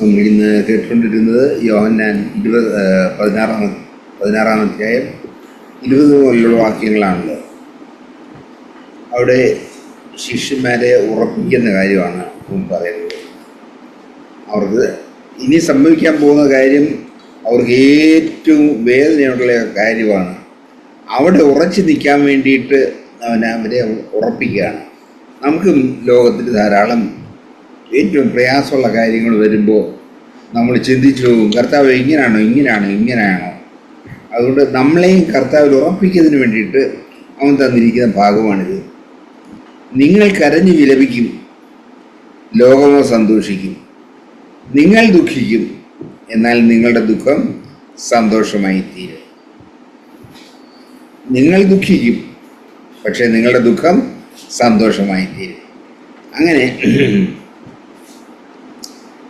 ഇന്ന് കേട്ടുകൊണ്ടിരുന്നത് യോഹന്നാൻ ഇരുപത് പതിനാറാം പതിനാറാം അധ്യായം ഇരുപത് മുതലുള്ള വാക്യങ്ങളാണല്ലോ അവിടെ ശിഷ്യന്മാരെ ഉറപ്പിക്കുന്ന കാര്യമാണ് മുമ്പ് പറയുന്നത്. അവർക്ക് ഇനി സംഭവിക്കാൻ പോകുന്ന കാര്യം അവർക്ക് ഏറ്റവും വേദനയുള്ള കാര്യമാണ്. അവിടെ ഉറച്ചു നിൽക്കാൻ വേണ്ടിയിട്ട് അവൻ അവരെ ഉറപ്പിക്കുകയാണ്. നമുക്കും ലോകത്തിൽ ധാരാളം ഏറ്റവും പ്രയാസമുള്ള കാര്യങ്ങൾ വരുമ്പോൾ നമ്മൾ ചിന്തിച്ചു പോകും കർത്താവ് ഇങ്ങനെയാണോ ഇങ്ങനെയാണോ ഇങ്ങനെയാണോ? അതുകൊണ്ട് നമ്മളെയും കർത്താവിൽ ഉറപ്പിക്കുന്നതിന് വേണ്ടിയിട്ട് അവൻ തന്നിരിക്കുന്ന ഭാഗമാണിത്. നിങ്ങൾ കരഞ്ഞു വിലപിക്കും ലോകമോ സന്തോഷിക്കും നിങ്ങൾ ദുഃഖിക്കും എന്നാൽ നിങ്ങളുടെ ദുഃഖം സന്തോഷമായി തീരും നിങ്ങൾ ദുഃഖിക്കും പക്ഷേ നിങ്ങളുടെ ദുഃഖം സന്തോഷമായി തീരും അങ്ങനെ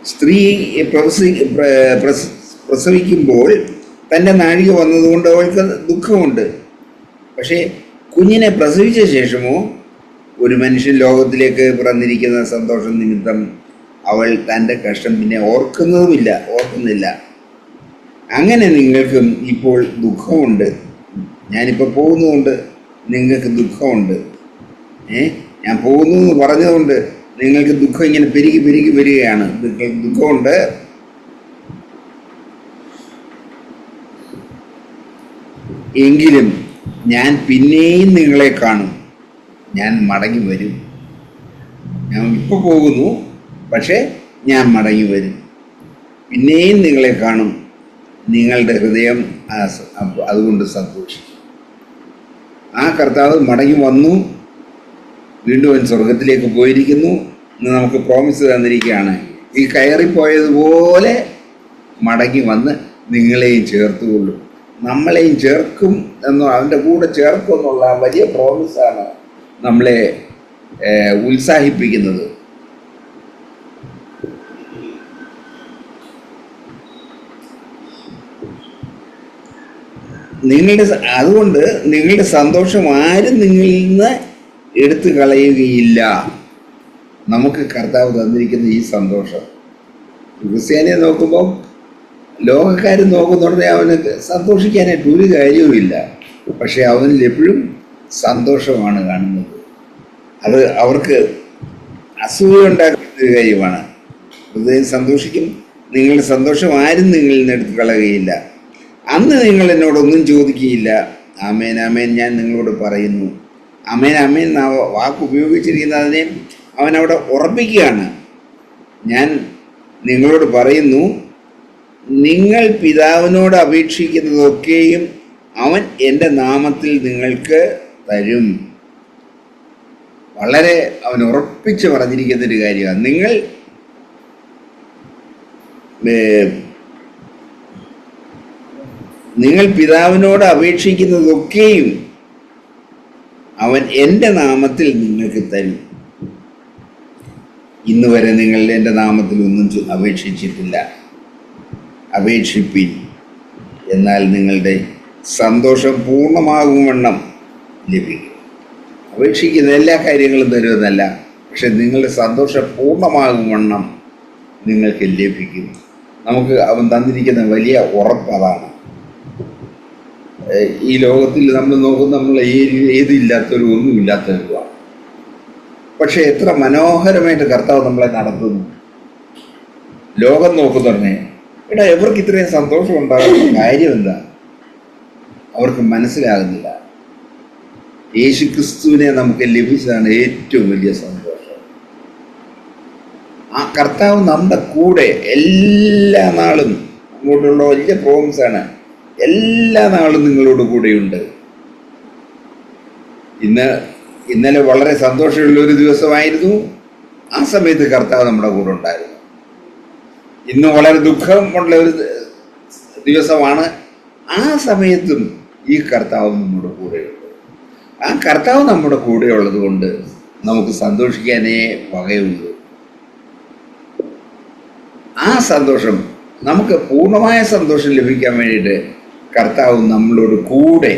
സ്ത്രീ പ്രസവി പ്രസവിക്കുമ്പോൾ തന്റെ നാഴിക വന്നതുകൊണ്ട് അവൾക്ക് ദുഃഖമുണ്ട്. പക്ഷേ കുഞ്ഞിനെ പ്രസവിച്ച ശേഷമോ ഒരു മനുഷ്യൻ ലോകത്തിലേക്ക് പിറന്നിരിക്കുന്ന സന്തോഷം നിമിത്തം അവൾ തന്റെ കഷ്ടം പിന്നെ ഓർക്കുന്നതുമില്ല ഓർക്കുന്നില്ല. അങ്ങനെ നിങ്ങൾക്കും ഇപ്പോൾ ദുഃഖമുണ്ട്. ഞാനിപ്പോൾ പോകുന്നതുകൊണ്ട് നിങ്ങൾക്ക് ദുഃഖമുണ്ട്. ഏ? ഞാൻ പോകുന്നു എന്ന് പറഞ്ഞതുകൊണ്ട് നിങ്ങൾക്ക് ദുഃഖം ഇങ്ങനെ പെരുകി പെരുകി വരികയാണ്. ദുഃഖമുണ്ട്. എങ്കിലും ഞാൻ പിന്നെയും നിങ്ങളെ കാണും. ഞാൻ മടങ്ങി വരും. ഞാൻ ഇപ്പോൾ പോകുന്നു പക്ഷേ ഞാൻ മടങ്ങി വരും. പിന്നെയും നിങ്ങളെ കാണും. നിങ്ങളുടെ ഹൃദയം അതുകൊണ്ട് സന്തോഷിക്കും. ആ കർത്താവ് മടങ്ങി വന്നു. വീണ്ടും അവൻ സ്വർഗത്തിലേക്ക് പോയിരിക്കുന്നു എന്ന് നമുക്ക് പ്രോമിസ് തന്നിരിക്കുകയാണ്. ഈ കയറിപ്പോയതുപോലെ മടങ്ങി വന്ന് നിങ്ങളെയും ചേർത്തുകൊള്ളും. നമ്മളെയും ചേർക്കും എന്നോ അവന്റെ കൂടെ ചേർക്കും എന്നുള്ള വലിയ പ്രോമിസാണ് നമ്മളെ ഉത്സാഹിപ്പിക്കുന്നത്. നിങ്ങളുടെ അതുകൊണ്ട് നിങ്ങളുടെ സന്തോഷം ആരും നിങ്ങളിൽ നിന്ന് എടുത്തു കളയുകയില്ല. നമുക്ക് കർത്താവ് തന്നിരിക്കുന്ന ഈ സന്തോഷം. ക്രിസ്ത്യാനിയെ നോക്കുമ്പോൾ ലോകക്കാർ നോക്കുന്നുണ്ടെങ്കിൽ അവന് സന്തോഷിക്കാനായിട്ട് ഒരു കാര്യവുമില്ല. പക്ഷേ അവനിൽ എപ്പോഴും സന്തോഷമാണ് കാണുന്നത്. അത് അവർക്ക് അസൂയ ഉണ്ടാക്കുന്ന ഒരു കാര്യമാണ്. ഹൃദയം സന്തോഷിക്കും. നിങ്ങളുടെ സന്തോഷം ആരും നിങ്ങളിൽ നിന്ന് എടുത്തു കളയുകയില്ല. അന്ന് നിങ്ങൾ എന്നോടൊന്നും ചോദിക്കുകയില്ല. ആമേൻ ആമേൻ ഞാൻ നിങ്ങളോട് പറയുന്നു. അമേൻ അമേൻ എന്ന വാക്ക് ഉപയോഗിച്ചിരിക്കുന്ന അതിനെയും അവൻ അവിടെ ഉറപ്പിക്കുകയാണ്. ഞാൻ നിങ്ങളോട് പറയുന്നു നിങ്ങൾ പിതാവിനോട് അപേക്ഷിക്കുന്നതൊക്കെയും അവൻ എന്റെ നാമത്തിൽ നിങ്ങൾക്ക് തരും. വളരെ അവൻ ഉറപ്പിച്ച് പറഞ്ഞിരിക്കുന്ന ഒരു കാര്യമാണ്. നിങ്ങൾ നിങ്ങൾ പിതാവിനോട് അപേക്ഷിക്കുന്നതൊക്കെയും അവൻ എന്റെ നാമത്തിൽ നിങ്ങൾക്ക് തരും. ഇന്ന് വരെ നിങ്ങൾ എന്റെ നാമത്തിൽ ഒന്നും അപേക്ഷിച്ചിട്ടില്ല. അപേക്ഷിപ്പിൻ. എന്നാൽ നിങ്ങളുടെ സന്തോഷം പൂർണമാകും വണ്ണം ലഭിക്കും. അപേക്ഷിക്കുന്ന എല്ലാ കാര്യങ്ങളും തരുമെന്നല്ല പക്ഷെ നിങ്ങളുടെ സന്തോഷം പൂർണമാകും വണ്ണം നിങ്ങൾക്ക് ലഭിക്കും. നമുക്ക് അവൻ തന്നിരിക്കുന്ന വലിയ ഉറപ്പ് അതാണ്. ഈ ലോകത്തിൽ നമ്മൾ നോക്കുന്ന നമ്മൾ ഏത് ഏതില്ലാത്തവരും ഒന്നുമില്ലാത്തവരുമാണ് പക്ഷെ എത്ര മനോഹരമായിട്ട് കർത്താവ് നമ്മളെ നടത്തുന്നു. ലോകം നോക്കുന്നുടനെ എടാ എവർക്ക് ഇത്രയും സന്തോഷം ഉണ്ടാകുന്ന കാര്യം എന്താ? അവർക്ക് മനസ്സിലാകുന്നില്ല. യേശു ക്രിസ്തുവിനെ നമുക്ക് ലഭിച്ചതാണ് ഏറ്റവും വലിയ സന്തോഷം. ആ കർത്താവ് നമ്മുടെ കൂടെ എല്ലാ നാളും അങ്ങോട്ടുള്ള വലിയ പ്രോമിസാണ് എല്ലാ നാളും നിങ്ങളോട് കൂടെയുണ്ട്. ഇന്ന് ഇന്നലെ വളരെ സന്തോഷമുള്ള ഒരു ദിവസമായിരുന്നു. ആ സമയത്ത് കർത്താവ് നമ്മുടെ കൂടെ ഉണ്ടായിരുന്നു. ഇന്ന് വളരെ ദുഃഖമുള്ള ഒരു ദിവസമാണ്. ആ സമയത്തും ഈ കർത്താവ് നമ്മുടെ കൂടെയുണ്ട്. ആ കർത്താവ് നമ്മുടെ കൂടെ ഉള്ളത് കൊണ്ട് നമുക്ക് സന്തോഷിക്കാനേ വകയുള്ളൂ. ആ സന്തോഷം നമുക്ക് പൂർണമായ സന്തോഷം ലഭിക്കാൻ വേണ്ടിയിട്ട് കർത്താവ് നമ്മളോട് കൂടെ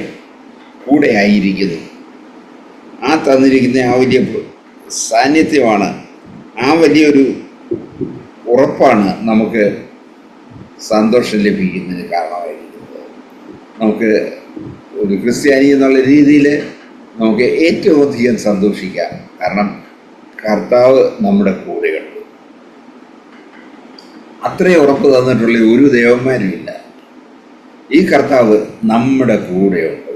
കൂടെ ആയിരിക്കുന്നു. ആ തന്നിരിക്കുന്ന ആ വലിയ സാന്നിധ്യമാണ് ആ വലിയൊരു ഉറപ്പാണ് നമുക്ക് സന്തോഷം ലഭിക്കുന്നതിന് കാരണമായിരിക്കുന്നത്. നമുക്ക് ഒരു ക്രിസ്ത്യാനി എന്നുള്ള രീതിയിൽ നമുക്ക് ഏറ്റവും അധികം സന്തോഷിക്കാം. കാരണം കർത്താവ് നമ്മുടെ കൂടെയുണ്ട്. അത്രയും ഉറപ്പ് തന്നിട്ടുള്ള ഒരു ദേവന്മാരുമില്ല ഈ കർത്താവ് നമ്മുടെ കൂടെയുണ്ട്.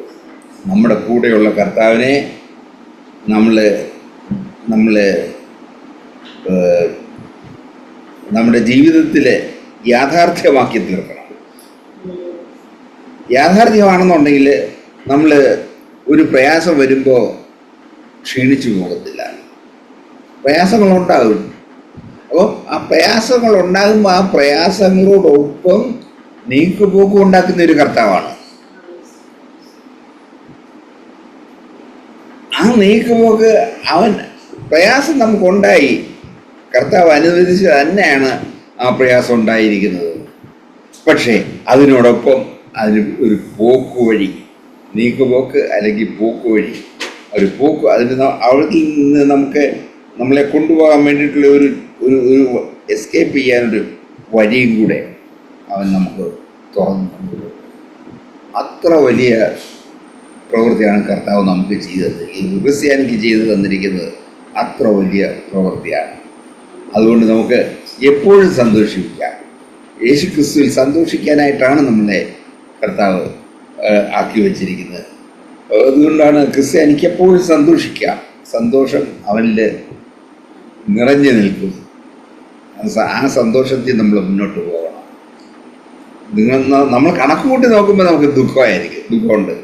നമ്മുടെ കൂടെയുള്ള കർത്താവിനെ നമ്മൾ നമ്മൾ നമ്മുടെ ജീവിതത്തിൽ യാഥാർത്ഥ്യമാക്കി തീർക്കണം. യാഥാർത്ഥ്യമാണെന്നുണ്ടെങ്കിൽ നമ്മൾ ഒരു പ്രയാസം വരുമ്പോൾ ക്ഷീണിച്ചു പോകത്തില്ല. പ്രയാസങ്ങളുണ്ടാകും. അപ്പോൾ ആ പ്രയാസങ്ങൾ ഉണ്ടാകുമ്പോൾ ആ പ്രയാസങ്ങളോടൊപ്പം നീക്കുപോക്കും ഉണ്ടാക്കുന്ന ഒരു കർത്താവാണ്. ആ നീക്കുപോക്ക് അവൻ പ്രയാസം നമുക്കുണ്ടായി. കർത്താവ് അനുവദിച്ച് തന്നെയാണ് ആ പ്രയാസം ഉണ്ടായിരിക്കുന്നത്. പക്ഷേ അതിനോടൊപ്പം അതിന് ഒരു പോക്ക് വഴി നീക്കുപോക്ക് അല്ലെങ്കിൽ പോക്ക് വഴി ഒരു പോക്ക് അതിന് അവിടെ നിന്ന് നമുക്ക് നമ്മളെ കൊണ്ടുപോകാൻ വേണ്ടിയിട്ടുള്ള ഒരു ഒരു എസ്കേപ്പ് ചെയ്യാനൊരു വഴിയും കൂടെ അവൻ നമുക്ക് തുറന്നു. അത്ര വലിയ പ്രവൃത്തിയാണ് കർത്താവ് നമുക്ക് ചെയ്തത്. ഈ ക്രിസ്ത്യാനിക്ക് ചെയ്തു തന്നിരിക്കുന്നത്. അത്ര വലിയ പ്രവൃത്തിയാണ്. അതുകൊണ്ട് നമുക്ക് എപ്പോഴും സന്തോഷിക്കാം യേശു ക്രിസ്തുവിൽ സന്തോഷിക്കാനായിട്ടാണ് നമ്മളെ കർത്താവ് ആക്കി വച്ചിരിക്കുന്നത്. അതുകൊണ്ടാണ് ക്രിസ്ത്യാനിക്ക് എപ്പോഴും സന്തോഷിക്കാം. സന്തോഷം അവനിൽ നിറഞ്ഞു നിൽക്കും. ആ സന്തോഷത്തിൽ നമ്മൾ മുന്നോട്ട് പോകണം നിങ്ങൾ നമ്മൾ കണക്ക് കൂട്ടി നോക്കുമ്പോൾ നമുക്ക് ദുഃഖമായിരിക്കും ദുഃഖമുണ്ട്.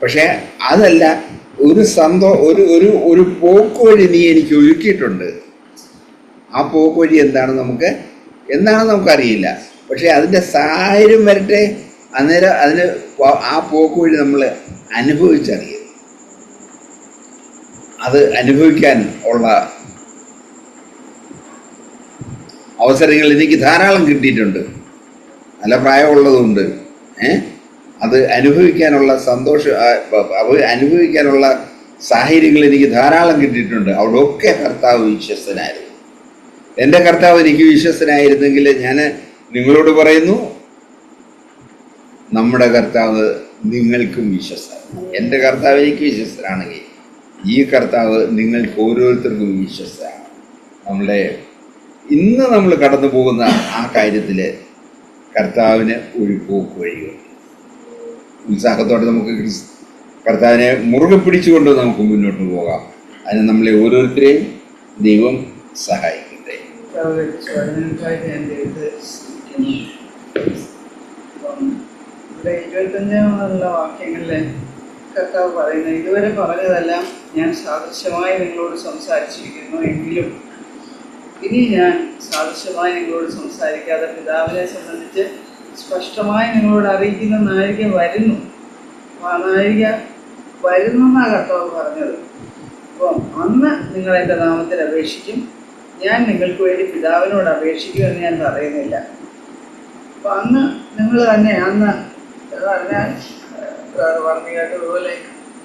പക്ഷേ അതല്ല ഒരു സന്തോ ഒരു ഒരു ഒരു പോക്ക് വഴി നീ എനിക്ക് ഒരുക്കിയിട്ടുണ്ട്. ആ പോക്ക് വഴി എന്താണ് നമുക്ക് എന്താണെന്ന് നമുക്കറിയില്ല. പക്ഷേ അതിന്റെ സാഹചര്യം വരട്ടെ അന്നേരം അതിന് ആ പോക്ക് വഴി നമ്മൾ അനുഭവിച്ചറിയും. അത് അനുഭവിക്കാൻ ഉള്ള അവസരങ്ങൾ എനിക്ക് ധാരാളം കിട്ടിയിട്ടുണ്ട്. നല്ല പ്രായമുള്ളതുണ്ട്. ഏ? അത് അനുഭവിക്കാനുള്ള സന്തോഷം അവ അനുഭവിക്കാനുള്ള സാഹചര്യങ്ങൾ എനിക്ക് ധാരാളം കിട്ടിയിട്ടുണ്ട്. അവിടെയൊക്കെ കർത്താവ് വിശ്വസ്തനായിരുന്നു. എന്റെ കർത്താവ് എനിക്ക് വിശ്വസ്തനായിരുന്നെങ്കിൽ ഞാൻ നിങ്ങളോട് പറയുന്നു നമ്മുടെ കർത്താവ് നിങ്ങൾക്കും വിശ്വസ്തനാണ്. എന്റെ കർത്താവ് എനിക്ക് വിശ്വസ്തനാണെങ്കിൽ ഈ കർത്താവ് നിങ്ങൾക്ക് ഓരോരുത്തർക്കും വിശ്വസ്തനാണ്. നമ്മളെ ഇന്ന് നമ്മൾ കടന്നു പോകുന്ന ആ കാര്യത്തിൽ കർത്താവിന് ഒരു പോക്ക് വഴികൾ ഉത്സാഹത്തോടെ നമുക്ക് കർത്താവിനെ മുറുകെ പിടിച്ചുകൊണ്ട് നമുക്ക് മുന്നോട്ട് പോകാം. അതിന് നമ്മളെ ഓരോരുത്തരെയും ദൈവം സഹായിക്കട്ടെ. കർത്താവ് പറയുന്നത് ഇതുവരെ പറഞ്ഞതെല്ലാം ഞാൻ സാദൃശ്യമായി നിങ്ങളോട് സംസാരിച്ചിരിക്കുന്നു എങ്കിലും ഇനി ഞാൻ സാദൃശ്യമായി നിങ്ങളോട് സംസാരിക്കാതെ പിതാവിനെ സംബന്ധിച്ച് സ്പഷ്ടമായി നിങ്ങളോട് അറിയിക്കുന്ന നായിക വരുന്നു. നായിക വരുന്നു എന്നാണ് കർത്താവ് പറഞ്ഞത്. അപ്പം അന്ന് നിങ്ങൾ എന്റെ നാമത്തിൽ അപേക്ഷിക്കും. ഞാൻ നിങ്ങൾക്ക് വേണ്ടി പിതാവിനോട് അപേക്ഷിക്കുമെന്ന് ഞാൻ പറയുന്നില്ല. അപ്പം അന്ന് നിങ്ങൾ തന്നെ അന്ന് പറഞ്ഞാൽ പറഞ്ഞു കേട്ടതുപോലെ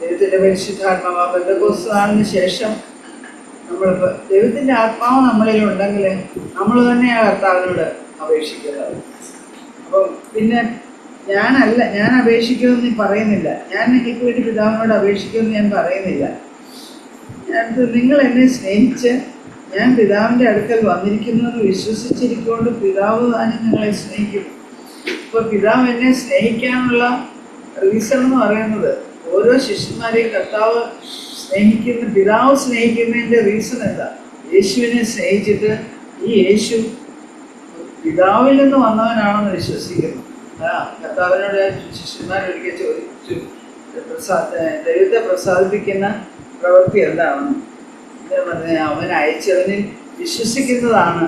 ദൈവത്തിന്റെ പരിശുദ്ധാത്മാവ് ആണെന്ന് ശേഷം നമ്മളിപ്പോൾ ആത്മാവ് നമ്മളിൽ ഉണ്ടെങ്കിൽ നമ്മൾ തന്നെയാണ് കർത്താവിനോട് അപേക്ഷിക്കുന്നത് അപ്പം പിന്നെ ഞാനല്ല ഞാൻ അപേക്ഷിക്കുമെന്ന് പറയുന്നില്ല. ഞാൻ നിങ്ങൾക്ക് വേണ്ടി പിതാവിനോട് അപേക്ഷിക്കുമെന്ന് ഞാൻ പറയുന്നില്ല. നിങ്ങൾ എന്നെ സ്നേഹിച്ച് ഞാൻ പിതാവിന്റെ അടുക്കൽ വന്നിരിക്കുന്നു എന്ന് വിശ്വസിച്ചിരിക്കൊണ്ട് പിതാവ് തന്നെ നിങ്ങളെ സ്നേഹിക്കും? ഇപ്പോൾ പിതാവ് എന്നെ സ്നേഹിക്കാനുള്ള റീസൺ എന്ന് പറയുന്നത് ഓരോ ശിഷ്യന്മാരെയും കർത്താവ് സ്നേഹിക്കുന്ന പിതാവ് സ്നേഹിക്കുന്നതിന്റെ റീസൺ എന്താ? യേശുവിനെ സ്നേഹിച്ചിട്ട് ഈ യേശു പിതാവിൽ നിന്ന് വന്നവനാണെന്ന് വിശ്വസിക്കുന്നു. ആ കർത്താവിനോട് ശിഷ്യന്മാർ ഒരിക്കൽ ചോദിച്ചു. പ്രസാദ ദൈവത്തെ പ്രസാദിപ്പിക്കുന്ന പ്രവൃത്തി എന്താണെന്ന്? പറഞ്ഞ അവൻ അയച്ചവനിൽ വിശ്വസിക്കുന്നതാണ്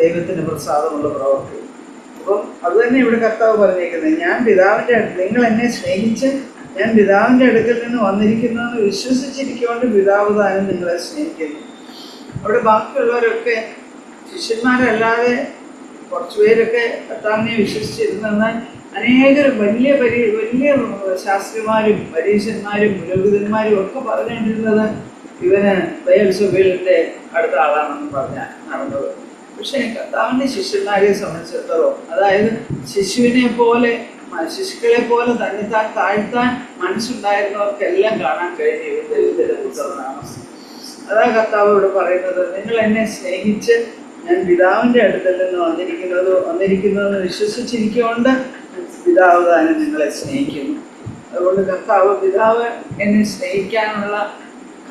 ദൈവത്തിന് പ്രസാദമുള്ള പ്രവൃത്തി. അപ്പം അത് തന്നെ ഇവിടെ കർത്താവ് പറഞ്ഞേക്കുന്നത് ഞാൻ പിതാവിന്റെ നിങ്ങൾ എന്നെ സ്നേഹിച്ച് ഞാൻ പിതാവിന്റെ അടുക്കൽ നിന്ന് വന്നിരിക്കുന്നു എന്ന് വിശ്വസിച്ചിരിക്കൊണ്ട് പിതാവ് താനും നിങ്ങളെ സ്നേഹിക്കുന്നു. അവിടെ ബാക്കിയുള്ളവരൊക്കെ ശിഷ്യന്മാരല്ലാതെ കുറച്ചുപേരൊക്കെ കർത്താവിനെ വിശ്വസിച്ചിരുന്നെന്നാൽ അനേകർ വലിയ പരി വലിയ ശാസ്ത്രിമാരും പരീക്ഷന്മാരും പുരോഹിതന്മാരും ഒക്കെ പറഞ്ഞുകൊണ്ടിരുന്നത് ഇവന് ദയൽസുബേലിന്റെ അടുത്ത ആളാണെന്ന് പറഞ്ഞാൽ നടന്നത്. പക്ഷേ കർത്താവിന്റെ ശിഷ്യന്മാരെ സംബന്ധിച്ചിടത്തോളം അതായത് ശിശുവിനെ പോലെ ശിശുക്കളെ പോലെ തന്നെ താൻ താഴ്ത്താൻ മനസ്സുണ്ടായിരുന്നവർക്കെല്ലാം കാണാൻ കഴിഞ്ഞ. അതാ കർത്താവ് ഇവിടെ പറയുന്നത്. നിങ്ങൾ എന്നെ സ്നേഹിച്ച് ഞാൻ പിതാവിന്റെ അടുത്തിൽ നിന്ന് വന്നിരിക്കുന്നത് വന്നിരിക്കുന്നതെന്ന് വിശ്വസിച്ചിരിക്കൊണ്ട് പിതാവ് തന്നെ നിങ്ങളെ സ്നേഹിക്കുന്നു. അതുകൊണ്ട് കർത്താവ് പിതാവ് എന്നെ സ്നേഹിക്കാനുള്ള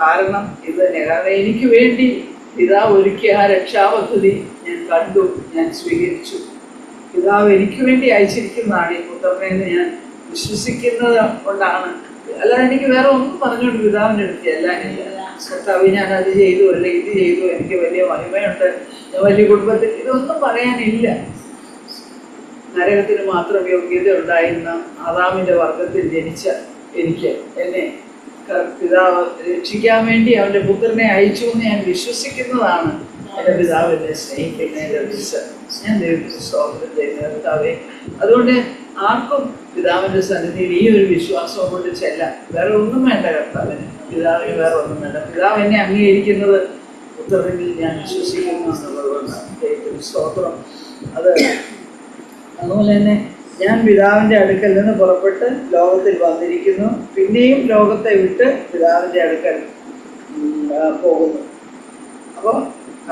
കാരണം ഇത്. കാരണം എനിക്ക് വേണ്ടി പിതാവ് ഒരുക്കിയ ആ രക്ഷാപദ്ധതി ഞാൻ കണ്ടു ഞാൻ സ്വീകരിച്ചു. പിതാവ് എനിക്ക് വേണ്ടി അയച്ചിരിക്കുന്നതാണ് ഈ പുത്രനെന്ന് ഞാൻ വിശ്വസിക്കുന്നത് കൊണ്ടാണ്. അല്ലാതെ എനിക്ക് വേറെ ഒന്നും പറഞ്ഞുകൊണ്ട് പിതാവിന്റെ അടുത്ത് എല്ലാനില്ല കർത്താവ് ഞാൻ അത് ചെയ്തു അല്ലെ ഇത് ചെയ്തു എനിക്ക് വലിയ മഹിമയുണ്ട്. വലിയ കുടുംബത്തിൽ ഇതൊന്നും പറയാനില്ല. നരകത്തിന് മാത്രം യോഗ്യത ഉണ്ടായിരുന്ന ആദാമിന്റെ വർഗത്തിൽ ജനിച്ച എനിക്ക് എന്നെ പിതാവ് രക്ഷിക്കാൻ വേണ്ടി അവന്റെ പുത്രനെ അയച്ചു എന്ന് ഞാൻ വിശ്വസിക്കുന്നതാണ്. എന്റെ പിതാവ് എന്നെ സ്നേഹിക്കുന്നതിന്റെ അതുകൊണ്ട് ആർക്കും പിതാവിന്റെ സന്നിധിയിൽ ഈ ഒരു വിശ്വാസം കൊണ്ട് ചെല്ലാം. വേറെ ഒന്നും വേണ്ട കർത്താവിന് പിതാവിന് വേറെ ഒന്നും വേണ്ട. പിതാവ് എന്നെ അംഗീകരിക്കുന്നത് പുത്രനിൽ ഞാൻ വിശ്വസിക്കുന്നു എന്നുള്ളതുകൊണ്ടാണ് സ്തോത്രം. അത് അതുപോലെ തന്നെ ഞാൻ പിതാവിന്റെ അടുക്കൽ നിന്ന് പുറപ്പെട്ട് ലോകത്തിൽ വന്നിരിക്കുന്നു. പിന്നെയും ലോകത്തെ വിട്ട് പിതാവിന്റെ അടുക്കൽ പോകുന്നു. അപ്പോൾ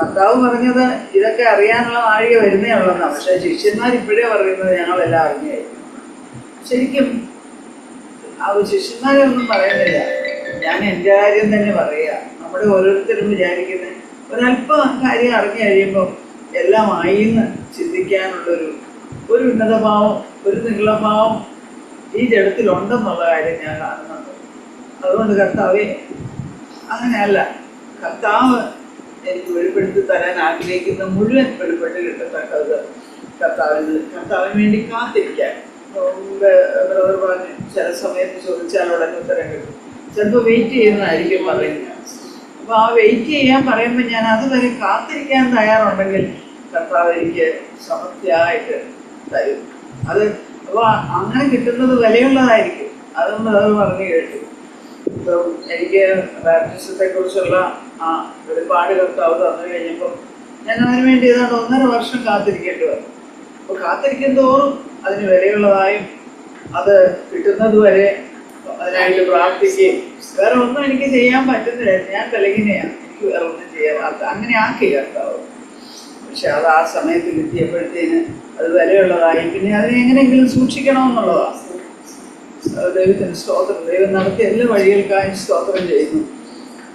കർത്താവ് പറഞ്ഞത് ഇതൊക്കെ അറിയാനുള്ള വാഴിക വരുന്നേ ഉള്ളതാണ് പക്ഷെ ശിഷ്യന്മാർ ഇപ്പോഴേ പറയുന്നത് ഞങ്ങളെല്ലാം അറിഞ്ഞായിരുന്നു ശരിക്കും ആ ശിഷ്യന്മാരെ ഒന്നും പറയുന്നില്ല. ഞാൻ എന്റെ കാര്യം തന്നെ പറയുക നമ്മുടെ ഓരോരുത്തരും വിചാരിക്കുന്നത് ഒരല്പം കാര്യം അറിഞ്ഞു കഴിയുമ്പോൾ എല്ലാം ആയിന്ന് ചിന്തിക്കാനുള്ളൊരു ഒരു ഉന്നതഭാവം ഒരു നീളഭാവം ഈ ജഡത്തിലുണ്ടെന്നുള്ള കാര്യം ഞാൻ കാണുന്നുണ്ട്. അതുകൊണ്ട് കർത്താവേ അങ്ങനെയല്ല. കർത്താവ് എനിക്ക് വെളിപ്പെടുത്തി തരാൻ ആഗ്രഹിക്കുന്ന മുഴുവൻ വെളിപ്പെട്ട് കിട്ടത്തക്കത് കർത്താവിന് കർത്താവിന് വേണ്ടി കാത്തിരിക്കാൻ. ബ്രദർ പറഞ്ഞു ചില സമയത്ത് ചോദിച്ചാൽ ഉടനെ ഉത്തരം കിട്ടും. ചിലപ്പോൾ വെയിറ്റ് ചെയ്യുന്നതായിരിക്കും പറയുന്നത്. അപ്പോൾ ആ വെയിറ്റ് ചെയ്യാൻ പറയുമ്പോൾ ഞാൻ അതുവരെ കാത്തിരിക്കാൻ തയ്യാറുണ്ടെങ്കിൽ കർത്താവ് എനിക്ക് സമൃദ്ധിയായിട്ട് തരും. അത് അപ്പോൾ അങ്ങനെ കിട്ടുന്നത് വിലയുള്ളതായിരിക്കും. അതൊന്നും അത് പറഞ്ഞു കേട്ടു. അപ്പം എനിക്ക് ബാപ്റ്റിസത്തെ കുറിച്ചുള്ള വെളിപ്പാട് കർത്താവ് തന്നു കഴിഞ്ഞപ്പോൾ ഞാൻ അതിനു വേണ്ടി ഏതാണ്ട് ഒന്നര വർഷം കാത്തിരിക്കേണ്ടി വന്നു. അപ്പോൾ കാത്തിരിക്കും തോറും അതിന് വിലയുള്ളതായും അത് കിട്ടുന്നത് വരെ അതിനായിട്ട് പ്രാർത്ഥിക്കുകയും വേറെ ഒന്നും എനിക്ക് ചെയ്യാൻ പറ്റുന്നില്ല. ഞാൻ ബലഹീനയാണ് എനിക്ക് വേറെ ഒന്നും ചെയ്യാൻ അങ്ങനെ ആക്കി കർത്താവ്. പക്ഷെ അത് ആ സമയത്ത് കിട്ടിയപ്പോഴത്തേന് അത് വിലയുള്ളതായി. പിന്നെ അതിനെ എങ്ങനെയെങ്കിലും സൂക്ഷിക്കണമെന്നുള്ളതാണ് ദൈവത്തിന് സ്തോത്രം. ദൈവം നടത്തിയ എല്ലാ വഴികൾക്കായും സ്തോത്രം ചെയ്യുന്നു.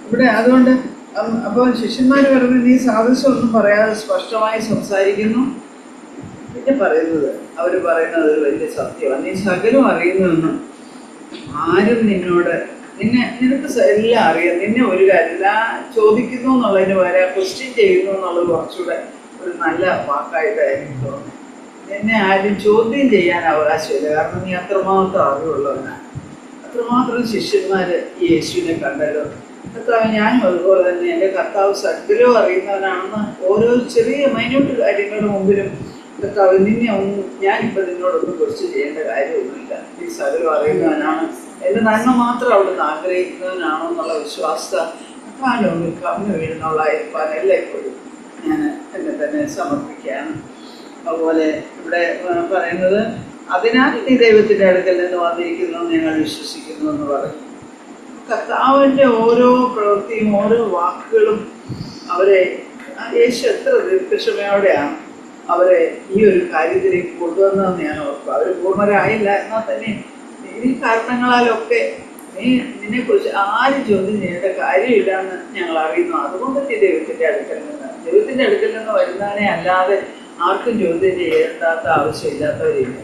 ഇവിടെ അതുകൊണ്ട് അപ്പോൾ ശിഷ്യന്മാർ പറഞ്ഞു നീ സാദൃശ്യമൊന്നും പറയാതെ സ്പഷ്ടമായി സംസാരിക്കുന്നു. പിന്നെ പറയുന്നത് അവർ പറയുന്നത് വലിയ സത്യമാണ്. നീ സകലം അറിയുന്നു ആരും നിന്നോട് നിന്നെ നിനക്ക് എല്ലാം അറിയാം. നിന്നെ ഒരു ആ ചോദിക്കുന്നു എന്നുള്ളതിന് വരെ ക്വസ്റ്റ്യൻ ചെയ്യുന്നു എന്നുള്ളത് കുറച്ചുകൂടെ ഒരു നല്ല വാക്കായിട്ട് എനിക്ക് തോന്നുന്നു നിന്നെ ആരും ചോദ്യം ചെയ്യാൻ അവകാശമില്ല. കാരണം നീ അത്രമാത്രം അറിവുള്ളവനാണ് അത്രമാത്രം ശിഷ്യന്മാർ യേശുവിനെ കണ്ടല്ലോ. കർത്താവ് ഞാനും അതുപോലെ തന്നെ എന്റെ കർത്താവ് സകലവും അറിയുന്നവനാണെന്ന് ഓരോ ചെറിയ മൈന്യൂട്ട് കാര്യങ്ങളുടെ മുമ്പിലും കർത്താവ് നിന്നെ ഒന്നും ഞാനിപ്പോൾ നിന്നോടൊന്നും കുറിച്ച് ചെയ്യേണ്ട കാര്യമൊന്നുമില്ല. നീ സകലം അറിയുന്നവനാണ്. എന്റെ നന്മ മാത്രം അവിടുന്ന് ആഗ്രഹിക്കുന്നവനാണോ എന്നുള്ള വിശ്വാസത മുമ്പിൽ കവിഞ്ഞു വീഴുന്നുള്ള അയൽപ്പാൻ എല്ലായ്പ്പോഴും ഞാൻ എന്നെ തന്നെ സമർപ്പിക്കുകയാണ്. അതുപോലെ ഇവിടെ പറയുന്നത് അതിനാൽ നീ ദൈവത്തിന്റെ അടുക്കൽ നിന്ന് വന്നിരിക്കുന്നു ഞങ്ങൾ വിശ്വസിക്കുന്നു എന്ന് പറഞ്ഞു. കർത്താവിന്റെ ഓരോ പ്രവൃത്തിയും ഓരോ വാക്കുകളും അവരെ യേശു എത്ര ദീർഘക്ഷമയോടെയാണ് അവരെ ഈ ഒരു കാര്യത്തിലേക്ക് കൊണ്ടുവന്നതെന്ന് ഞാൻ ഓർക്കും അവർ പൂർണരായില്ല എന്നാൽ തന്നെ ഈ കാരണങ്ങളാലൊക്കെ നീ നിന്നെക്കുറിച്ച് ആര് ചോദ്യം ചെയ്യേണ്ട കാര്യമില്ല എന്ന് ഞങ്ങൾ അറിയുന്നു. അതുകൊണ്ട് നീ ദൈവത്തിന്റെ അടുക്കൽ നിന്ന് ദൈവത്തിന്റെ അടുക്കൽ നിന്ന് വരുന്നതിനെ അല്ലാതെ ആർക്കും ചോദ്യം ചെയ്യേണ്ടാത്ത ആവശ്യമില്ലാത്തവരില്ല.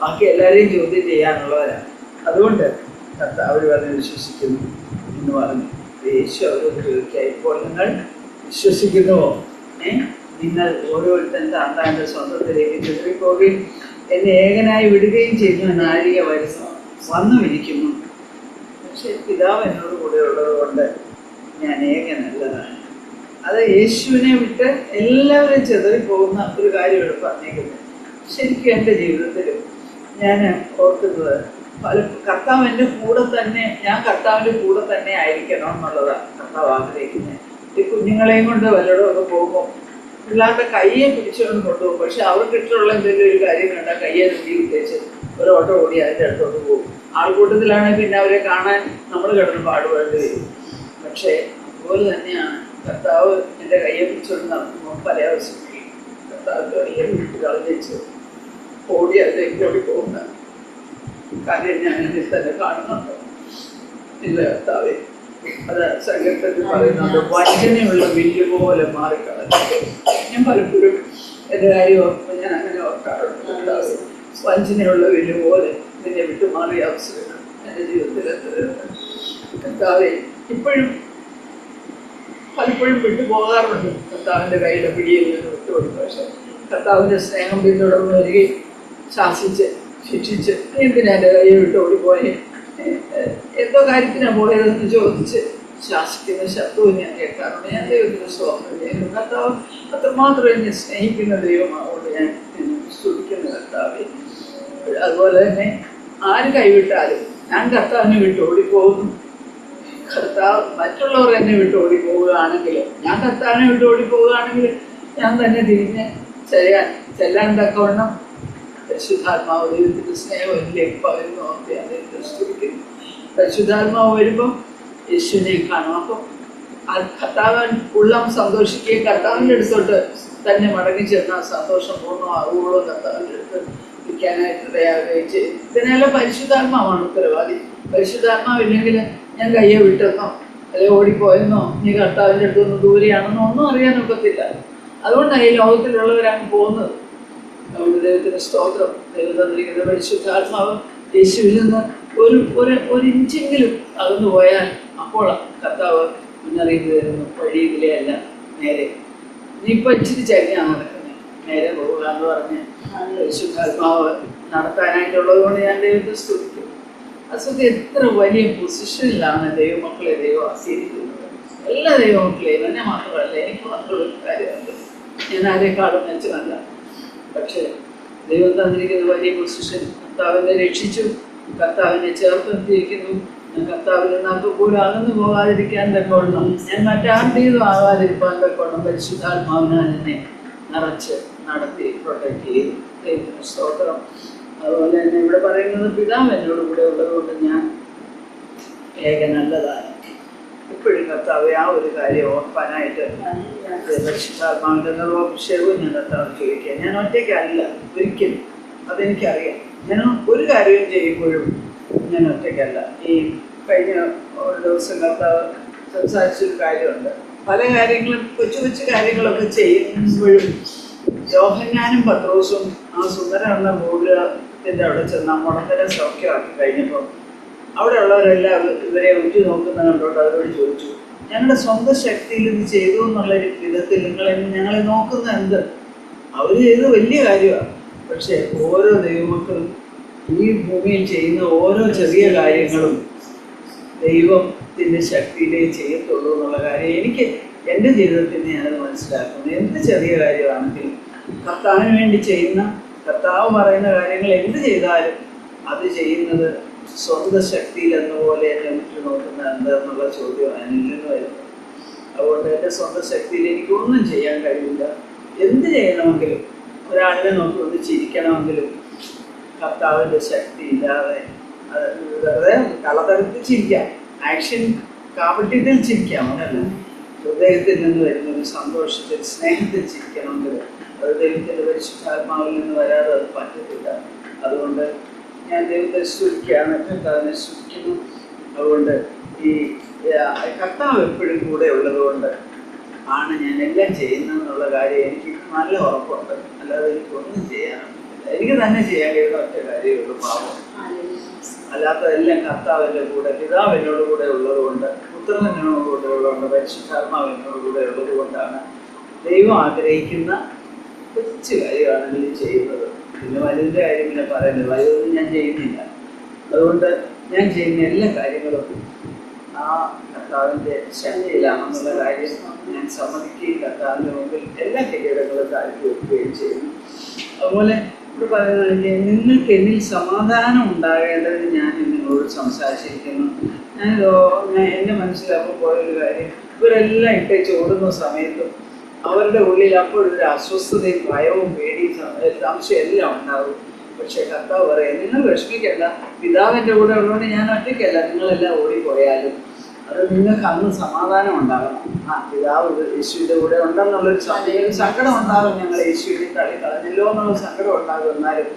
ബാക്കി എല്ലാവരെയും ചോദ്യം ചെയ്യാനുള്ളവരാണ്. അതുകൊണ്ട് അവർ പറഞ്ഞ് വിശ്വസിക്കുന്നു. എന്ന് പറഞ്ഞു യേശു അവരോട് ചോദിക്കുക ഇപ്പോൾ നിങ്ങൾ വിശ്വസിക്കുന്നുവോ? ഏ? നിങ്ങൾ ഓരോരുത്തരും താന്താന്റെ സ്വന്തത്തിലേക്ക് ചിതറിപ്പോവുകയും എന്നെ ഏകനായി വിടുകയും ചെയ്യുന്ന നാഴിക വരുന്നു വന്നു ഇരിക്കുന്നു പക്ഷെ പിതാവ് എന്നോട് കൂടെ ഉള്ളത് കൊണ്ട് ഞാൻ ഏകനല്ലതാണ്. അത് യേശുവിനെ വിട്ട് എല്ലാവരും ചെതറിപ്പോകുന്ന ഒരു കാര്യമാണ് പറഞ്ഞേക്കുന്നത്. ശരിക്കും എന്റെ ജീവിതത്തിലും ഞാൻ ഓർക്കുന്നത് പല കർത്താവ് എന്റെ കൂടെ തന്നെ ഞാൻ കർത്താവിന്റെ കൂടെ തന്നെ ആയിരിക്കണം എന്നുള്ളതാണ് കർത്താവ് ആഗ്രഹിക്കുന്നത് ഈ കുഞ്ഞുങ്ങളെയും കൊണ്ട് വല്ലതും ഒക്കെ പോകുമ്പോൾ പിള്ളേരുടെ കയ്യെ പിടിച്ചുകൊണ്ട് കൊണ്ടുപോകും. പക്ഷെ അവർക്ക് ഇഷ്ടമുള്ള എന്തെങ്കിലും ഒരു കാര്യം കണ്ട കയ്യെ നീ ഉദ്ദേശിച്ച് ഒരു ഓട്ടോ ഓടി അതിന്റെ അടുത്തോട്ട് പോകും. ആൾക്കൂട്ടത്തിലാണെങ്കിൽ പിന്നെ അവരെ കാണാൻ നമ്മൾ കിടന്ന് പാടുപെടേണ്ടി വരും. പക്ഷേ അതുപോലെ തന്നെയാണ് കർത്താവ് എന്റെ കയ്യെ പിടിച്ചുകൊണ്ട് നടക്കുമ്പോൾ പല അവസരത്തിൽ കർത്താവിന്റെ കയ്യെ പിടിച്ച് കളഞ്ഞു ഓടി അതിലേക്ക് ഓടി പോകുന്ന കാര്യം ഞാൻ എന്നിൽ തന്നെ കാണുന്നുണ്ട്. ഇല്ല കർത്താവെ അത് സങ്കല്പത്തിൽ പറയുന്നുണ്ട്. വഞ്ചനയുള്ള വില്ല് പോലെ മാറിക്കളഞ്ഞു. ഞാൻ പലപ്പോഴും എന്റെ കാര്യം ഓർക്കുമ്പോൾ ഞാൻ അങ്ങനെ ഓർക്കാറുണ്ട് വഞ്ചനയുള്ള വില്ല് പോലെ നിന്നെ വിട്ടു മാറിയ അവസരങ്ങൾ എന്റെ ജീവിതത്തിൽ കർത്താവെ ഇപ്പോഴും പലപ്പോഴും വിട്ടു പോകാറുണ്ട്. കർത്താവിന്റെ കയ്യിലെ പിടിയിൽ നിന്ന് വിട്ടുകൊടുക്കും പക്ഷെ കർത്താവിന്റെ സ്നേഹം പിന്തുടർന്ന് വരികയും ശാസിച്ച് ശിക്ഷിച്ച് എന്തിനാ എന്റെ കയ്യിൽ വിട്ട് ഓടിപ്പോയെ എന്തോ കാര്യത്തിനാണ് പോയതെന്ന് ചോദിച്ച് ശാസിക്കുന്ന ശബ്ദവും ഞാൻ കേൾക്കാറുണ്ട്. ഞാൻ ദൈവത്തിന് സ്വാതന്ത്ര്യം ചെയ്യുന്നു. കർത്താവ് അത്രമാത്രം എന്നെ സ്നേഹിക്കുന്ന ദൈവമാകൊണ്ട് ഞാൻ സ്തുതിക്കുന്ന കർത്താവെ. അതുപോലെ തന്നെ ആര് കൈവിട്ടാലും ഞാൻ കർത്താവിനെ വിട്ട് ഓടിപ്പോകുന്നു. കർത്താവ് മറ്റുള്ളവർ എന്നെ വിട്ട് ഓടി പോവുകയാണെങ്കിൽ ഞാൻ കർത്താവിനെ വിട്ട് ഓടി പോവുകയാണെങ്കിൽ ഞാൻ തന്നെ തിരിഞ്ഞ് ചെല്ലാൻ ചെല്ലാൻ തക്കവണ്ണം പരിശുദ്ധാത്മാവ് ദൈവത്തിന്റെ സ്നേഹം എന്നിലേക്ക് പകരുന്നു ഓർത്ത് അദ്ദേഹത്തെ സ്തുതിക്കുന്നു. പരിശുദ്ധാത്മാവ് വരുമ്പം യേശുവിനെ കാണും അപ്പം കർത്താവൻ ഉള്ളം സന്തോഷിക്കുകയും കർത്താവിന്റെ അടുത്തോട്ട് തന്നെ മടങ്ങി ചെന്ന സന്തോഷം പൂർണമാകുകയുള്ളൂ കർത്താവിന്റെ അടുത്ത് ഇരിക്കാനായിട്ട് ചെയ്യും ഇതിനെല്ലാം പരിശുദ്ധാത്മാവാണ് ഉത്തരവാദി. പരിശുദ്ധാത്മാവില്ലെങ്കിൽ ഞാൻ കയ്യെ വിട്ടെന്നോ അല്ലെ ഓടിപ്പോയെന്നോ നീ കർത്താവിന്റെ അടുത്ത് നിന്ന് ദൂരെയാണെന്നോ ഒന്നും അറിയാനൊക്കത്തില്ല അതുകൊണ്ടാണ് ഈ ലോകത്തിലുള്ളവരാണ് പോകുന്നത്. ദൈവത്തിന് സ്തോത്രം. ദൈവം പരിശുദ്ധാത്മാവ് യേശുവിൽ നിന്ന് ഒരു ഒരു ഒരു ഇഞ്ചെങ്കിലും അകന്നു പോയാൽ അപ്പോൾ കർത്താവ് മുന്നറിയിപ്പ് തരുന്നു വഴി ഇതിലെയല്ല നേരെ. നീ പച്ചിരി ഇച്ചിരി ചരിഞ്ഞാണ് നടക്കുന്നത് നേരെ പോവുക എന്ന് പറഞ്ഞ് പരിശുദ്ധാത്മാവ് നടത്താനായിട്ടുള്ളത് കൊണ്ട് ഞാൻ ദൈവത്തെ സ്തുതിക്കും അസുഖം എത്ര വലിയ പൊസിഷനിലാണ് ദൈവമക്കളെ ദൈവം ആസ്വദിക്കുന്നത് എല്ലാ ദൈവമക്കളെയും എന്നെ മാത്രമല്ല എനിക്ക് മാത്രമുള്ള കാര്യമുണ്ട്. ഞാൻ ആരെക്കാളും മെച്ചമല്ല. പക്ഷേ ദൈവം തന്നിരിക്കുന്ന വലിയ പൊസിഷൻ കർത്താവിനെ രക്ഷിച്ചു. കർത്താവിനെ ചേർത്ത് നിർത്തിയിരിക്കുന്നു. കൂടെ അകന്നു പോകാതിരിക്കാൻ തക്കോണം ഞാൻ മറ്റാരുടേതും ആകാതിരിക്കാൻ തക്കോണം പരിശുദ്ധാത്മാവിനാൽ എന്നെ നിറച്ച് നടത്തി പ്രൊട്ടക്ട് ചെയ്തു. ദൈവത്തിന് സ്തോത്രം. അതുപോലെ തന്നെ ഇവിടെ പറയുന്നത് പിതാവ് എന്നോട് കൂടെ ഉള്ളതുകൊണ്ട് ഞാൻ ഏക നല്ലതാണ് ഇപ്പോഴും കർത്താവ് ആ ഒരു കാര്യം ഓർപ്പാനായിട്ട് പരിശുദ്ധാത്മാവിന്റെ നിർവഭിഷേകവും ഞാൻ കർത്താവ് ചോദിക്കുക ഞാൻ ഒറ്റയ്ക്കല്ല ഒരിക്കലും. അതെനിക്കറിയാം. ഞാൻ ഒരു കാര്യം ചെയ്യുമ്പോഴും ഞാൻ ഒറ്റയ്ക്കല്ല. ഈ കഴിഞ്ഞ ഒരു ദിവസം കർത്താവ് സംസാരിച്ചൊരു കാര്യമുണ്ട്. പല കാര്യങ്ങളും കൊച്ചു കൊച്ചു കാര്യങ്ങളൊക്കെ ചെയ്യുമ്പോഴും യോഹന്നാനും പത്രോസും ആ സുന്ദരമെന്ന ഗോപുരത്തിന്റെ അവിടെ ചെന്ന് മുടന്തരെ സൗഖ്യമാക്കി കഴിഞ്ഞപ്പോൾ അവിടെ ഉള്ളവരെല്ലാം ഇവരെ ഉറ്റു നോക്കുന്ന കണ്ടോണ്ട് അവരോട് ചോദിച്ചു ഞങ്ങളുടെ സ്വന്തം ശക്തിയിൽ ഇത് ചെയ്തു എന്നുള്ള വിധത്തിൽ നിങ്ങൾ ഞങ്ങളെ നോക്കുന്ന എന്ത്? അവർ ചെയ്ത് വലിയ കാര്യമാണ്. പക്ഷേ ഓരോ ദൈവമക്കളും ഈ ഭൂമിയിൽ ചെയ്യുന്ന ഓരോ ചെറിയ കാര്യങ്ങളും ദൈവത്തിന്റെ ശക്തിയിലേ ചെയ്യത്തുള്ളൂ എന്നുള്ള കാര്യം എനിക്ക് എന്റെ ജീവിതത്തിൽ ഞാനത് മനസ്സിലാക്കുന്നു. എന്ത് ചെറിയ കാര്യമാണെങ്കിലും കർത്താവിന് വേണ്ടി ചെയ്യുന്ന കർത്താവ് പറയുന്ന കാര്യങ്ങൾ എന്ത് ചെയ്താലും അത് ചെയ്യുന്നത് സ്വന്തം ശക്തിയിൽ എന്ന പോലെ എന്നെ ഉറ്റു നോക്കുന്ന എന്തെന്നുള്ള ചോദ്യം എന്നിൽ നിന്ന് അതുകൊണ്ട് എന്റെ സ്വന്തം ശക്തിയിൽ എനിക്കൊന്നും ചെയ്യാൻ കഴിയില്ല. എന്ത് ചെയ്യണമെങ്കിലും ഒരാളിനെ നോക്കി ഒന്ന് ചിരിക്കണമെങ്കിലും കർത്താവിന്റെ ശക്തി ഇല്ലാതെ അത് വെറുതെ കളതരത്തിൽ ചിരിക്കാം. ആക്ഷൻ കാപട്യത്തിൽ ചിരിക്കാം അതല്ല ഹൃദയത്തിൽ നിന്ന് വരുന്ന ഒരു സന്തോഷത്തിൽ സ്നേഹത്തിൽ ചിരിക്കണമെങ്കിൽ അത് ദൈവത്തിന്റെ പരിശുദ്ധാത്മാവിൽ നിന്ന് വരാതെ അത് പറ്റത്തില്ല. അതുകൊണ്ട് ഞാൻ ദൈവത്തെ സ്തുതിക്കുകയാണ്. കർത്താവിനെ സ്തുതിക്കുന്നു. അതുകൊണ്ട് ഈ കർത്താവ് എപ്പോഴും കൂടെ ഉള്ളത് കൊണ്ട് ആണ് ഞാൻ എല്ലാം ചെയ്യുന്നതെന്നുള്ള കാര്യം എനിക്ക് നല്ല ഉറപ്പുണ്ട്. അല്ലാതെ എനിക്കൊന്നും ചെയ്യാനൊന്നുമില്ല എനിക്ക് തന്നെ ചെയ്യാൻ കഴിയുന്ന ഒറ്റ കാര്യമേ ഉള്ളൂ പാപം. അല്ലാത്തതെല്ലാം കർത്താവിന്റെ കൂടെ പിതാവ് എന്നോട് കൂടെ ഉള്ളത് കൊണ്ട് പുത്രൻ എന്നോട് കൂടെ ഉള്ളതുകൊണ്ട് പരിശുദ്ധാത്മാവ് എന്നോട് കൂടെ ഉള്ളത് കൊണ്ടാണ് ദൈവം ആഗ്രഹിക്കുന്ന കൊച്ചു കാര്യമാണ് നീ ചെയ്യുന്നത്. പിന്നെ വലുതിന്റെ കാര്യം പിന്നെ പറയുന്നത് വലുതൊന്നും ഞാൻ ചെയ്യുന്നില്ല. അതുകൊണ്ട് ഞാൻ ചെയ്യുന്ന എല്ലാ കാര്യങ്ങളും ആ കർത്താവിന്റെ ശക്തിയിലാണെന്നുള്ള കാര്യം ഞാൻ സമ്മതിക്കുകയും കർത്താവിന്റെ മുമ്പിൽ എല്ലാ കിരീടങ്ങളും താഴ്ത്തി വെക്കുകയും ചെയ്യുന്നു. അതുപോലെ ഇവിടെ പറയുന്നത് നിങ്ങൾക്ക് എന്നിൽ സമാധാനം ഉണ്ടാകേണ്ടത് ഞാൻ നിങ്ങളോട് സംസാരിച്ചിരിക്കുന്നു. ഞാൻ ലോ- മനസ്സിലാക്കുമ്പോൾ പോയൊരു കാര്യം ഇവരെല്ലാം ഇട്ടേച്ച് ഓടുന്ന സമയത്തും അവരുടെ ഉള്ളിൽ അപ്പോഴൊരു അസ്വസ്ഥതയും ഭയവും പേടിയും സംശയം എല്ലാം ഉണ്ടാകും പക്ഷെ കർത്താവ് പറയാം നിങ്ങൾ വിഷമിക്കണ്ട. പിതാവിന്റെ കൂടെ ഉള്ളതുകൊണ്ട് ഞാൻ ഒറ്റയ്ക്കല്ല. നിങ്ങളെല്ലാം ഓടിപ്പോയാലും അത് നിങ്ങൾക്ക് അന്ന് സമാധാനം ഉണ്ടാകണം. ആ പിതാവ് യേശുവിന്റെ കൂടെ ഉണ്ടെന്നുള്ളൊരു സമയം സങ്കടം ഉണ്ടാകും. ഞങ്ങൾ യേശുവിനെ തള്ളി കളഞ്ഞല്ലോ എന്നുള്ള സങ്കടം ഉണ്ടാകും. എന്നാലും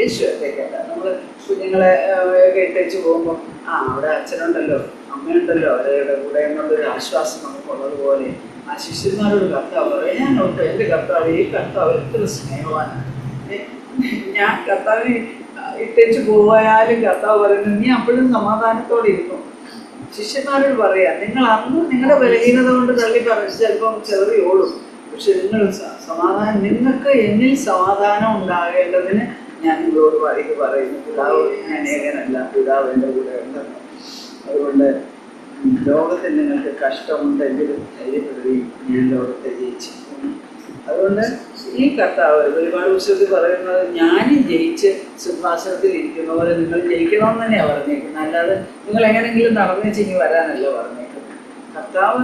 യേശു ഒറ്റയ്ക്കല്ല. നമ്മൾ കുഞ്ഞുങ്ങളെ ഒക്കെ പോകുമ്പോൾ ആ അവിടെ അച്ഛനുണ്ടല്ലോ അമ്മയുണ്ടല്ലോ അവരുടെ കൂടെ എന്നുള്ളൊരു ആശ്വാസം നമുക്കുള്ളതുപോലെ ആ ശിഷ്യന്മാരോട് കർത്താവ് പറയും എന്റെ കർത്താവ് ഈ കർത്താവ് എത്ര സ്നേഹവാനാണ്. ഞാൻ കർത്താവിനെ ഇട്ടേച്ച് പോയാലും കർത്താവ് പറയുന്നു നീ അപ്പോഴും സമാധാനത്തോടെ ഇരിക്കും. ശിഷ്യന്മാരോട് പറയാം നിങ്ങൾ അന്ന് നിങ്ങളുടെ ബലഹീനത കൊണ്ട് തള്ളി പറഞ്ഞു ചിലപ്പം ചെറിയ ഓടും. പക്ഷെ നിങ്ങൾ സമാധാനം നിങ്ങൾക്ക് എന്നിൽ സമാധാനം ഉണ്ടാകേണ്ടതിന് ഞാൻ നിങ്ങളോട് പറയുന്നു. പിതാവ് ഞാൻ ഏകനല്ല പിതാവ് എന്റെ കൂടെ ഉണ്ടെന്ന്. അതുകൊണ്ട് ലോകത്തിൽ നിങ്ങൾക്ക് കഷ്ടമുണ്ടെങ്കിലും ധൈര്യപ്പെടുകയും ഞാൻ ലോകത്തെ ജയിച്ചു അതുകൊണ്ട് ഈ കർത്താവ് ഒരുപാട് പുസ്തകത്തിൽ പറയുന്നത് ഞാനും ജയിച്ച് സിംഹാസനത്തിൽ ഇരിക്കുന്ന പോലെ നിങ്ങൾ ജയിക്കണമെന്ന് തന്നെയാണ് പറഞ്ഞേക്കുന്നത്. അല്ലാതെ നിങ്ങൾ എങ്ങനെങ്കിലും നടന്നേച്ചിങ്ങി വരാനല്ല പറഞ്ഞേക്കുന്നത്. കർത്താവ്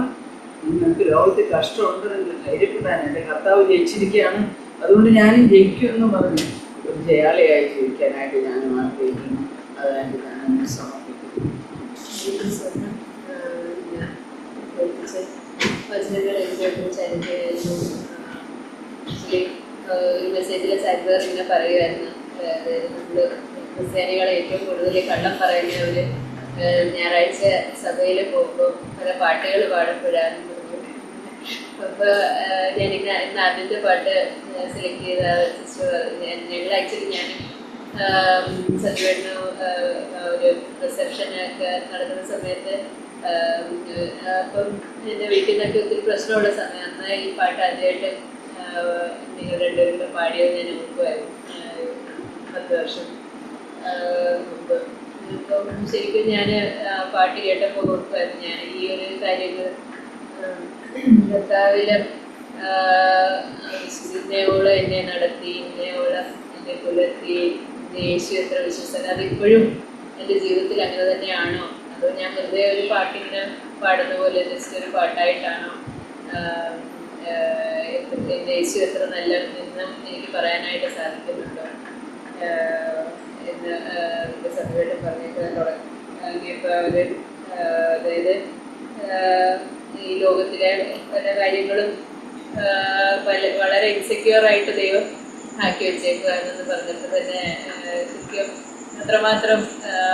നിങ്ങൾക്ക് ലോകത്തിൽ കഷ്ടമുണ്ട് നിങ്ങൾ ധൈര്യപ്പെടാൻ എന്റെ കർത്താവ് ജയിച്ചിരിക്കുകയാണ്. അതുകൊണ്ട് ഞാനും ജയിക്കുമെന്ന് പറഞ്ഞു ഒരു ജയാളിയായി ജീവിക്കാനായിട്ട് ഞാനും ആഗ്രഹിക്കുന്നു. അതായത് ഞാൻ സമർപ്പിക്കുന്നു. വചനങ്ങൾ എഴുതിയപ്പോൾ ചരിത്രമായിരുന്നു ഒരു മെസ്സേജിലെ ചരിത്ര ഇങ്ങനെ പറയുമായിരുന്നു നമ്മൾ ക്രിസ്ത്യാനികളെ ഏറ്റവും കൂടുതൽ കള്ളം പറയുന്നവര് ഒരു ഞായറാഴ്ച സഭയിൽ പോകുമ്പോൾ പല പാട്ടുകൾ പാടുമ്പോഴാണ് അപ്പൊ ഞാൻ ഇന്ന് ഇന്ന് പാട്ട് സെലക്ട് ചെയ്ത സിസ്റ്റർ ഞങ്ങൾ ആക്ച്വലി ഞാൻ സത്യവേണ്ണു ഒരു റിസപ്ഷൻ ഒക്കെ നടക്കുന്ന സമയത്ത് അപ്പം എന്റെ വീട്ടിൽ നിന്നൊക്കെ ഒത്തിരി പ്രശ്നമുള്ള സമയം ഈ പാട്ട് ആദ്യമായിട്ട് നിങ്ങൾ രണ്ടുപേരും പാടിയത് ഞാൻ ഓർക്കുമായിരുന്നു പത്ത് വർഷം മുമ്പ്. ഇപ്പം ശരിക്കും ഞാൻ പാട്ട് കേട്ടപ്പോൾ ഓർക്കുമായിരുന്നു ഞാൻ ഈ ഒരു കാര്യങ്ങൾ. ഭർത്താവിലെ ഇന്നയോളം എന്നെ നടത്തി ഇന്നയോളം എന്നെ പുലർത്തി യേശു എത്ര വിശ്വസന. അതിപ്പോഴും എന്റെ ജീവിതത്തിൽ അങ്ങനെ തന്നെയാണോ? അതോ ഞാൻ വെറുതെ ഒരു പാട്ടിങ്ങനെ പാടുന്ന പോലെ ജസ്റ്റ് ഒരു പാട്ടായിട്ടാണോ എന്റെ യേശു എത്ര നല്ല എന്നും എനിക്ക് പറയാനായിട്ട് സാധിക്കുന്നുണ്ടോ? എന്ന് സത്യമായിട്ട് പറഞ്ഞിട്ട് തുടങ്ങി. ഇനിയിപ്പോൾ അവർ അതായത് ഈ ലോകത്തിലെ പല കാര്യങ്ങളും പല വളരെ ഇൻസെക്യൂർ ആയിട്ട് ദൈവം ആക്കി വെച്ചേക്കുക എന്നു പറഞ്ഞിട്ട് തന്നെ ശരിക്കും അത്രമാത്രം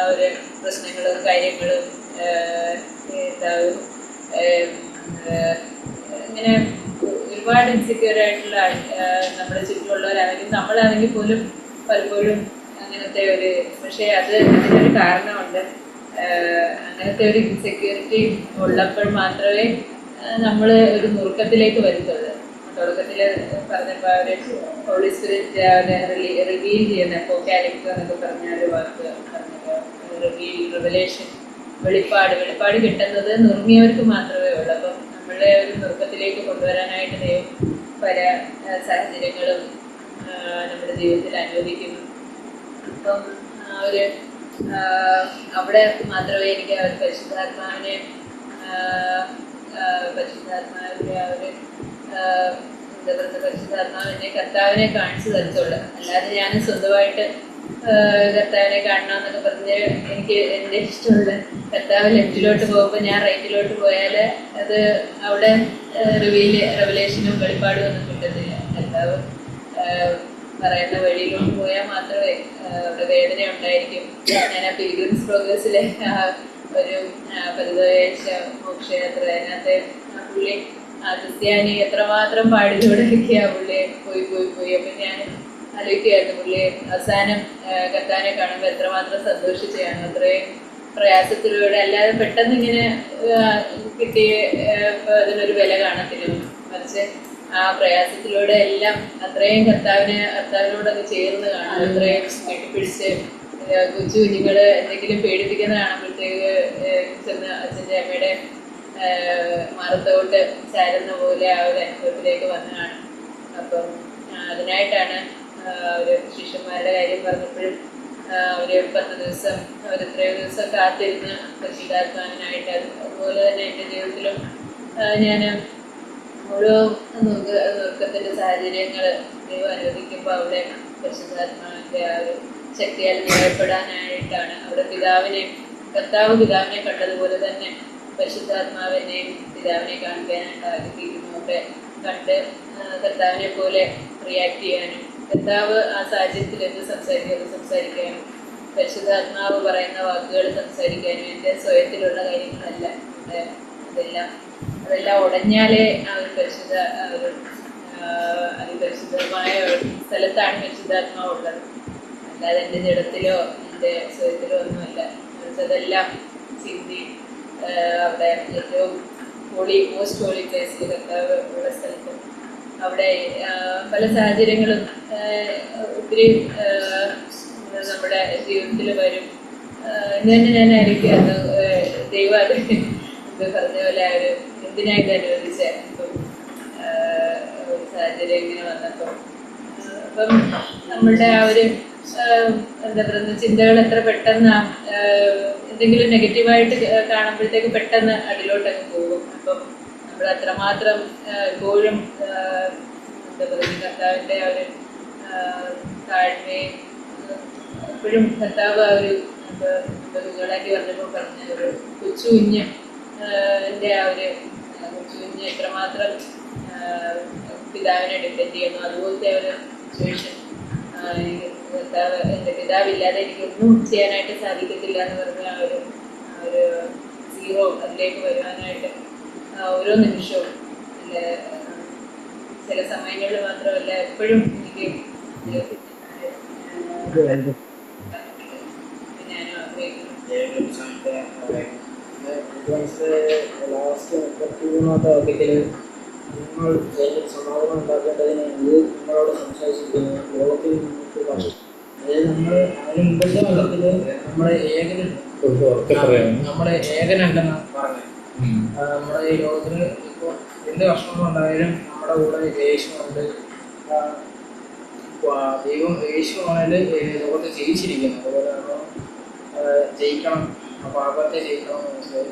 ഒരു പ്രശ്നങ്ങളും കാര്യങ്ങളും ഇങ്ങനെ ഒരുപാട് ഇൻസെക്യൂർ ആയിട്ടുള്ള നമ്മുടെ ചുറ്റുമുള്ളവരാണെങ്കിൽ നമ്മളാണെങ്കിൽ പോലും പലപ്പോഴും അങ്ങനത്തെ ഒരു പക്ഷേ അത് അതിനൊരു കാരണമുണ്ട്. അങ്ങനത്തെ ഒരു ഇൻസെക്യൂരിറ്റി ഉള്ളപ്പോൾ മാത്രമേ നമ്മൾ ഒരു നുറുക്കത്തിലേക്ക് വരുത്തുള്ളൂ. വെളിപ്പാട്. വെളിപ്പാട് കിട്ടുന്നത് നുറുങ്ങിയവർക്ക് മാത്രമേ ഉള്ളൂ. അപ്പം നമ്മളെ ഒരു നുറുക്കത്തിലേക്ക് കൊണ്ടുവരാനായിട്ട് ദൈവം പല സാഹചര്യങ്ങളും നമ്മുടെ ജീവിതത്തിൽ അനുവദിക്കുന്നു. അപ്പം ഒരു അവിടെ മാത്രമേ എനിക്ക് അവർ പരിശുദ്ധാത്മാവിനെ പരിശുദ്ധാത്മാവിന്റെ ആ ഒരു പരിശുദ്ധാത്മാവിനെ കർത്താവിനെ കാണിച്ചു തരത്തുള്ളൂ. അല്ലാതെ ഞാൻ സ്വന്തമായിട്ട് കർത്താവിനെ കാണണമെന്നൊക്കെ പറഞ്ഞ് എനിക്ക് എന്റെ ഇഷ്ടമുള്ള കർത്താവ് ലെഫ്റ്റിലോട്ട് പോകുമ്പോൾ ഞാൻ റൈറ്റിലോട്ട് പോയാൽ അത് അവിടെ റിവീൽ റെവലേഷനും വെളിപ്പാടും ഒന്നും കിട്ടത്തില്ല കർത്താവ് പറയുന്ന വഴിയിലോട്ട് പോയാൽ മാത്രമേ അവിടെ വേദന ഉണ്ടായിരിക്കും. ഞാൻ ആ പിൽഗ്രിംസ് പ്രോഗ്രസ്സിലെ ഒരു പതിവയച്ച മോക്ഷയാത്ര അതിനകത്തെ പുള്ളി ക്രിസ്ത്യാനി എത്രമാത്രം പാടിലൂടെയൊക്കെയാ പുള്ളിയെ പോയി പോയി പോയി. അപ്പം ഞാൻ ആലോചിക്കുകയായിരുന്നു പുള്ളി അവസാനം കത്താനെ കാണുമ്പോൾ എത്രമാത്രം സന്തോഷിച്ചാണ് അത്രയും പ്രയാസത്തിലൂടെ അല്ലാതെ പെട്ടെന്ന് ഇങ്ങനെ കിട്ടിയ അതിനൊരു വില കാണത്തില്ല. മറിച്ച് ആ പ്രയാസത്തിലൂടെ എല്ലാം അത്രയും കർത്താവിനെ കർത്താവിനോടൊക്കെ ചേർന്ന് കാണാം അത്രയും കെട്ടിപ്പിടിച്ച് കൊച്ചു കുഞ്ഞുങ്ങൾ എന്തെങ്കിലും പേടിപ്പിക്കുന്ന കാണുമ്പോഴത്തേക്ക് ചെന്ന് അച്ഛന്റെ അമ്മയുടെ മറുത്തോട്ട് ചാരുന്ന പോലെ ആ ഒരു അനുഭവത്തിലേക്ക് വന്നതാണ്. അപ്പം അതിനായിട്ടാണ് ഒരു ശിഷ്യന്മാരുടെ കാര്യം പറഞ്ഞപ്പോഴും ഒരു പത്ത് ദിവസം ഒരു എത്രയോ ദിവസം കാത്തിരുന്ന പരിശുദ്ധാത്മാവിനായിട്ട് അതുപോലെ തന്നെ എന്റെ ജീവിതത്തിലും ഞാൻ ഓരോ നുറുക്ക നോക്കത്തിന്റെ സാഹചര്യങ്ങൾ ദൈവം അനുവദിക്കുമ്പോൾ അവിടെ പരിശുദ്ധാത്മാവിന്റെ ആ ഒരു ശക്തിയാൽ നിറയപ്പെടാനായിട്ടാണ് അവിടെ പിതാവിനെ കർത്താവ് പിതാവിനെ കണ്ടതുപോലെ തന്നെ പരിശുദ്ധാത്മാവിനെയും പിതാവിനെ കാണിക്കാനായിട്ട് ആഗ്രഹിക്കുന്നു അവിടെ കണ്ട് കർത്താവിനെ പോലെ റിയാക്ട് ചെയ്യാനും കർത്താവ് ആ സാഹചര്യത്തിൽ എന്ത് സംസാരിക്കുന്നത് സംസാരിക്കാനും പരിശുദ്ധാത്മാവ് പറയുന്ന വാക്കുകൾ സംസാരിക്കാനും എന്റെ സ്വയത്തിലുള്ള കാര്യങ്ങളല്ല അതെല്ലാം. അതെല്ലാം ഉടഞ്ഞാലേ ആ ഒരു പരിശുദ്ധ ഒരു അതിപരിശുദ്ധമായ ഒരു സ്ഥലത്താണ് പരിശുദ്ധാത്മാവ് ഉള്ളത്. അല്ലാതെ എന്റെ ജഡത്തിലോ എന്റെ സ്വയത്തിലോ ഒന്നുമല്ല. അതെല്ലാം ചിന്തി അവിടെ ഏറ്റവും ഹോളി മോസ്റ്റ് ഹോളി പ്ലേസ് ഉള്ള സ്ഥലത്ത്. അവിടെ പല സാഹചര്യങ്ങളും ഒത്തിരി നമ്മുടെ ജീവിതത്തിൽ വരും. എന്ന് തന്നെ ഞാൻ ആയിരിക്കും ദൈവം അത് ഇത് പറഞ്ഞ പോലെ ആ ഒരു എന്തിനായിട്ട് അനുവദിച്ച? ഒരു സാഹചര്യം ഇങ്ങനെ വന്നപ്പോൾ അപ്പം നമ്മളുടെ ആ ഒരു എന്താ പറയുക ചിന്തകൾ എത്ര പെട്ടെന്ന് എന്തെങ്കിലും നെഗറ്റീവായിട്ട് കാണുമ്പോഴത്തേക്ക് പെട്ടെന്ന് അതിലോട്ടൊക്കെ പോകും. അപ്പം നമ്മൾ അത്രമാത്രം എപ്പോഴും എന്താ പറയുക കർത്താവിന്റെ ആ ഒരു താഴ്മയും എപ്പോഴും കർത്താവ് ആ ഒരു നിങ്ങളാക്കി പറഞ്ഞപ്പോൾ പറഞ്ഞ ഒരു കൊച്ചു കുഞ്ഞ് ആ, ഒരു കൊച്ചു കുഞ്ഞ് എത്രമാത്രം പിതാവിനെ ഡിപ്പെൻഡ് ചെയ്യുന്നു. അതുപോലത്തെ ഒരു സിറ്റുവേഷൻ കർത്താവ് എന്റെ പിതാവില്ലാതെ ചെയ്യാനായിട്ട് സാധിക്കത്തില്ല എന്ന് പറഞ്ഞ ആ ഒരു ആ ഒരു സീറോ അതിലേക്ക് വരുവാനായിട്ട് ഓരോ നിമിഷവും അല്ല, ചില സമയങ്ങളിൽ മാത്രമല്ല എപ്പോഴും എനിക്ക് ഞാനും ആഗ്രഹിക്കുന്നു നിങ്ങൾ എന്നിൽ സമാധാനം ഉണ്ടാക്കേണ്ടതിന് ഇത് നിങ്ങളോട് സംസാരിച്ചിരിക്കുന്നു? ലോകത്തിൽ നിങ്ങൾക്ക് അതായത് നമ്മൾ അതിന് മുമ്പത്തെ കാലത്തിൽ നമ്മുടെ ഏകന നമ്മുടെ ഏകനല്ലെന്ന് പറഞ്ഞത്. നമ്മുടെ ഈ ലോകത്തിൽ ഇപ്പോൾ എന്ത് കഷ്ടങ്ങളുണ്ടായാലും നമ്മുടെ കൂടെ യേശുണ്ട് ദൈവം യേശുവാണെങ്കിൽ ലോകത്തെ ജയിച്ചിരിക്കുന്നു അതുപോലെ നമ്മൾ ജയിക്കണം. പാപത്തെ ജയിക്കണം എന്ന് മനസ്സിലായി